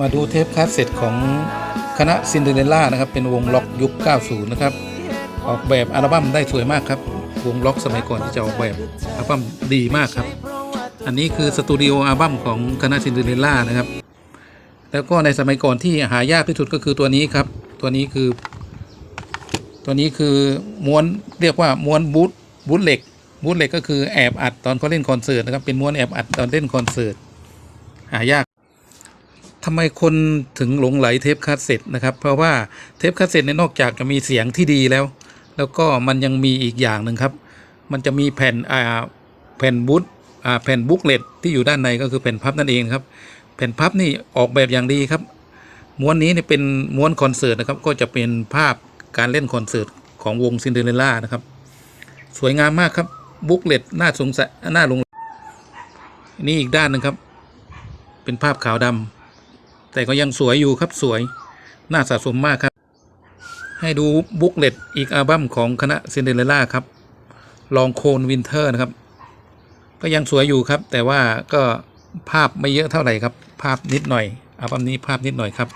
มาดูเทปคาสเซ็ตของคณะซินเดอเรลล่านะครับ เป็นวงล็อกยุค 90 นะครับ ออกแบบอัลบั้มได้สวยมากครับ วงล็อกสมัยก่อนที่จะออกแบบอัลบั้มดีมากครับ อันนี้คือสตูดิโออัลบั้มของคณะซินเดอเรลล่านะครับ แล้วก็ในสมัยก่อนที่หายากที่สุดก็คือตัวนี้ครับ ตัวนี้คือ ตัวนี้คือม้วนเรียกว่าม้วนบูทบูทเหล็กบูทเหล็กก็คือแอบอัดตอนเขาเล่นคอนเสิร์ตนะครับ เป็นม้วนแอบอัดตอนเล่นคอนเสิร์ตหายาก ทำไมคนถึงหลงไหลเทปคาสเซ็ตนะครับ เพราะว่าเทปคาสเซ็ตเนี่ยนอกจากจะมีเสียงที่ดีแล้ว แล้วก็มันยังมีอีกอย่างหนึ่งครับ มันจะมีแผ่นอ่าแผ่นบูทอ่าแผ่นบุ๊กเลตที่อยู่ด้านในก็คือแผ่นพับนั่นเองครับ แผ่นพับนี่ออกแบบอย่างดีครับ ม้วนนี้เนี่ยเป็นม้วนคอนเสิร์ตนะครับ ก็จะเป็นภาพการเล่นคอนเสิร์ตของวงซินเดอเรลล่านะครับ สวยงามมากครับบุ๊กเลตน่าสงสัยน่าหลงนี่อีกด้านหนึงครับ เป็นภาพขาวดำ แต่ก็ยังสวยอยู่ครับสวย น่าสะสมมากครับ ให้ดูบุ๊กเลตอีกอัลบั้มของคณะซินเดอเรลล่าครับ ลองโคนวินเทอร์นะครับ ก็ยังสวยอยู่ครับ แต่ว่าก็ภาพไม่เยอะเท่าไหร่ครับ ภาพนิดหน่อยอัลบั้มนี้ภาพนิดหน่อยครับ